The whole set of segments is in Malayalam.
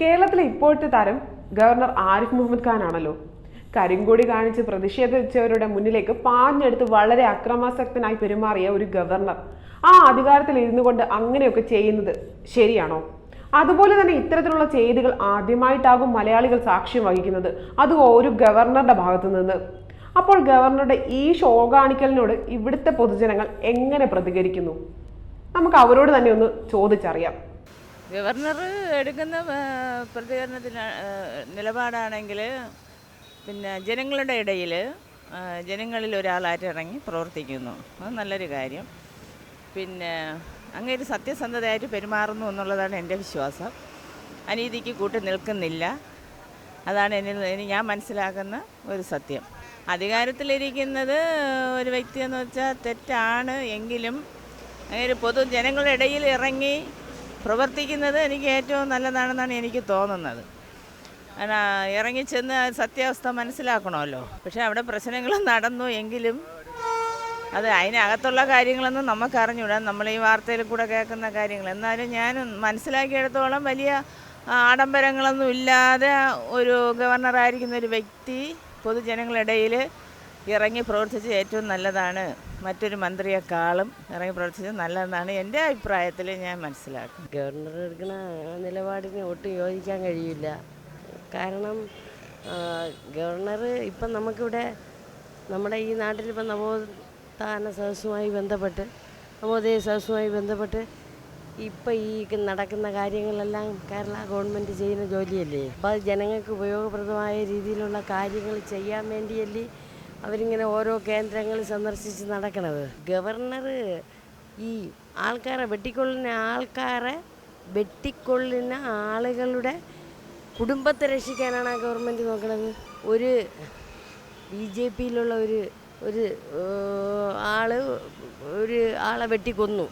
കേരളത്തിലെ ഇപ്പോഴത്തെ താരം ഗവർണർ ആരിഫ് മുഹമ്മദ് ഖാൻ ആണല്ലോ കരിങ്കൊടി കാണിച്ച് പ്രതിഷേധിച്ചവരുടെ മുന്നിലേക്ക് പാഞ്ഞെടുത്ത് വളരെ അക്രമാസക്തനായി പെരുമാറിയ ഒരു ഗവർണർ. ആ അധികാരത്തിൽ ഇരുന്നു കൊണ്ട് അങ്ങനെയൊക്കെ ചെയ്യുന്നത് ശരിയാണോ? അതുപോലെ തന്നെ ഇത്തരത്തിലുള്ള ചെയ്തികൾ ആദ്യമായിട്ടാകും മലയാളികൾ സാക്ഷ്യം വഹിക്കുന്നത്. അത് ഒരു ഗവർണറുടെ ഭാഗത്തു നിന്ന്. അപ്പോൾ ഗവർണറുടെ ഈ ഷോ കാണിക്കലിനോട് ഇവിടുത്തെ പൊതുജനങ്ങൾ എങ്ങനെ പ്രതികരിക്കുന്നു? നമുക്ക് അവരോട് തന്നെ ഒന്ന് ചോദിച്ചറിയാം. ഗവർണർ എടുക്കുന്ന പ്രതികരണത്തിന് നിലപാടാണെങ്കിൽ പിന്നെ ജനങ്ങളുടെ ഇടയിൽ ജനങ്ങളിൽ ഒരാളായിട്ട് ഇറങ്ങി പ്രവർത്തിക്കുന്നു. അത് നല്ലൊരു കാര്യം. പിന്നെ അങ്ങേര് സത്യസന്ധതയായിട്ട് പെരുമാറുന്നു എന്നുള്ളതാണ് എന്റെ വിശ്വാസം. അനീതിക്ക് കൂട്ടി നിൽക്കുന്നില്ല. അതാണ് എന്നിൽ ഇനി ഞാൻ മനസ്സിലാക്കുന്ന ഒരു സത്യം. അധികാരത്തിലിരിക്കുന്നത് ഒരു വ്യക്തി എന്ന് വെച്ചാൽ തെറ്റാണ്. എങ്കിലും അങ്ങനെ പൊതു ജനങ്ങളുടെ ഇടയിൽ ഇറങ്ങി പ്രവർത്തിക്കുന്നത് എനിക്ക് ഏറ്റവും നല്ലതാണെന്നാണ് എനിക്ക് തോന്നുന്നത്. ഇറങ്ങിച്ചെന്ന് സത്യാവസ്ഥ മനസ്സിലാക്കണമല്ലോ. പക്ഷെ അവിടെ പ്രശ്നങ്ങൾ നടന്നു എങ്കിലും അത് അതിനകത്തുള്ള കാര്യങ്ങളൊന്നും നമുക്ക് അറിഞ്ഞൂടാ നമ്മൾ ഈ വാർത്തയിൽ കൂടെ കേൾക്കുന്ന കാര്യങ്ങൾ. എന്നാലും ഞാൻ മനസ്സിലാക്കിയെടുത്തോളം വലിയ ആഡംബരങ്ങളൊന്നും ഇല്ലാതെ ഒരു ഗവർണറായിരിക്കുന്ന ഒരു വ്യക്തി പൊതുജനങ്ങളിടയിൽ ഇറങ്ങി പ്രവർത്തിച്ച് ഏറ്റവും നല്ലതാണ് മറ്റൊരു മന്ത്രിയെക്കാളും ഇറങ്ങി പ്രവർത്തിച്ചത് നല്ലതെന്നാണ് എന്റെ അഭിപ്രായത്തിൽ ഞാൻ മനസ്സിലാക്കും ഗവർണർ എടുക്കുന്ന നിലപാടിന് ഒട്ടും യോജിക്കാൻ കഴിയില്ല. കാരണം ഗവർണർ ഇപ്പം നമുക്കിവിടെ നമ്മുടെ ഈ നാട്ടിലിപ്പം നവോത്ഥാന സദസ്സുമായി ബന്ധപ്പെട്ട് നവോദയ സദസ്സുമായി ബന്ധപ്പെട്ട് ഇപ്പം ഈ നടക്കുന്ന കാര്യങ്ങളെല്ലാം കേരള ഗവൺമെന്റ് ചെയ്യുന്ന ജോലിയല്ലേ? അപ്പോൾ അത് ജനങ്ങൾക്ക് ഉപയോഗപ്രദമായ രീതിയിലുള്ള കാര്യങ്ങൾ ചെയ്യാൻ വേണ്ടിയല്ലേ അവരിങ്ങനെ ഓരോ കേന്ദ്രങ്ങൾ സന്ദർശിച്ച് നടക്കണത്. ഗവർണർ ഈ ആൾക്കാരെ വെട്ടിക്കൊള്ളുന്ന ആൾക്കാരെ വെട്ടിക്കൊള്ളുന്ന ആളുകളുടെ കുടുംബത്തെ രക്ഷിക്കാനാണ് ആ ഗവൺമെന്റ് നോക്കണത്. ഒരു ബി ജെ പിയിലുള്ള ഒരു ഒരു ആൾ ഒരു ആളെ വെട്ടിക്കൊന്നു.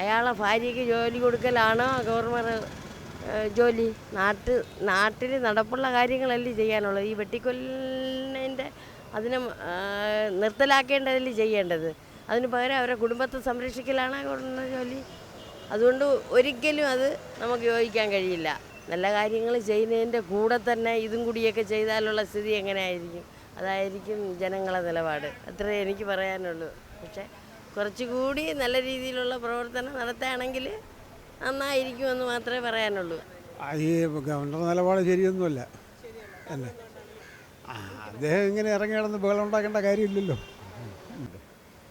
അയാളെ ഭാര്യയ്ക്ക് ജോലി കൊടുക്കലാണോ ഗവർണർ ജോലി? നാട്ട് നാട്ടിൽ നടപ്പുള്ള കാര്യങ്ങളല്ലേ ചെയ്യാനുള്ളത്. ഈ വെട്ടിക്കൊല്ലുന്നതിന്റെ അതിനെ നിർത്തലാക്കേണ്ടതിൽ ചെയ്യേണ്ടത്. അതിന് പകരം അവരെ കുടുംബത്തെ സംരക്ഷിക്കലാണ് ഗവൺമെന്റ് ജോലി. അതുകൊണ്ട് ഒരിക്കലും അത് നമുക്ക് യോജിക്കാൻ കഴിയില്ല. നല്ല കാര്യങ്ങൾ ചെയ്യുന്നതിന്റെ കൂടെ തന്നെ ഇതും കൂടിയൊക്കെ ചെയ്താലുള്ള സ്ഥിതി എങ്ങനെയായിരിക്കും? അതായിരിക്കും ജനങ്ങളെ നിലപാട്. അത്രേ എനിക്ക് പറയാനുള്ളൂ. പക്ഷേ കുറച്ചുകൂടി നല്ല രീതിയിലുള്ള പ്രവർത്തനം നടത്തുകയാണെങ്കിൽ നന്നായിരിക്കുമെന്ന് മാത്രമേ പറയാനുള്ളൂ. ഈ ഗവർണർ നിലപാട് ശരിയൊന്നുമല്ല. അല്ലേ? അദ്ദേഹം ഇങ്ങനെ ഇറങ്ങി കിടന്ന് ബഹളം ഉണ്ടാക്കേണ്ട കാര്യമില്ലല്ലോ.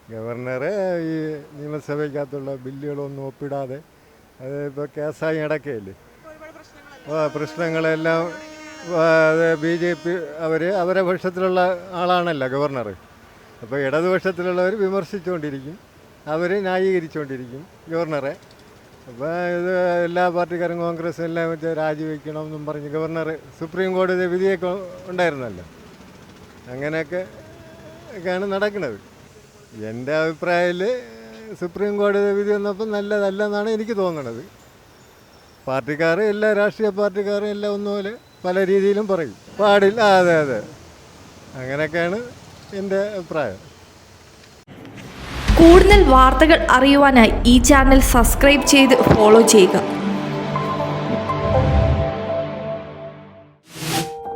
ഗവർണറെ ഈ നിയമസഭയ്ക്കകത്തുള്ള ബില്ലുകളൊന്നും ഒപ്പിടാതെ അത് ഇപ്പോൾ കേസായി അടക്കയല്ലേ ആ പ്രശ്നങ്ങളെല്ലാം ബി ജെ പി അവർ അവരെ പക്ഷത്തിലുള്ള ആളാണല്ലോ ഗവർണർ അപ്പോൾ ഇടതുപക്ഷത്തിലുള്ളവർ വിമർശിച്ചുകൊണ്ടിരിക്കും അവർ ന്യായീകരിച്ചുകൊണ്ടിരിക്കും ഗവർണറെ. അപ്പോൾ ഇത് എല്ലാ പാർട്ടിക്കാരും കോൺഗ്രസ് എല്ലാം വെച്ച് രാജിവെക്കണം എന്നും പറഞ്ഞ് ഗവർണർ സുപ്രീം കോടതി വിധിയൊക്കെ ഉണ്ടായിരുന്നല്ലോ. അങ്ങനെയൊക്കെ ഒക്കെയാണ് നടക്കുന്നത്. എന്റെ അഭിപ്രായത്തിൽ സുപ്രീം കോടതി വിധി വന്നപ്പോൾ നല്ലതല്ലെന്നാണ് എനിക്ക് തോന്നുന്നത് പാർട്ടിക്കാർ എല്ലാ രാഷ്ട്രീയ പാർട്ടിക്കാരും എല്ലാം ഒന്നുപോലെ പല രീതിയിലും പറയും. പാടില്ല അതെ അതെ. അങ്ങനെയൊക്കെയാണ് എന്റെ അഭിപ്രായം. കൂടുതൽ വാർത്തകൾ അറിയുവാനായി ഈ ചാനൽ സബ്സ്ക്രൈബ് ചെയ്ത് ഫോളോ ചെയ്യുക.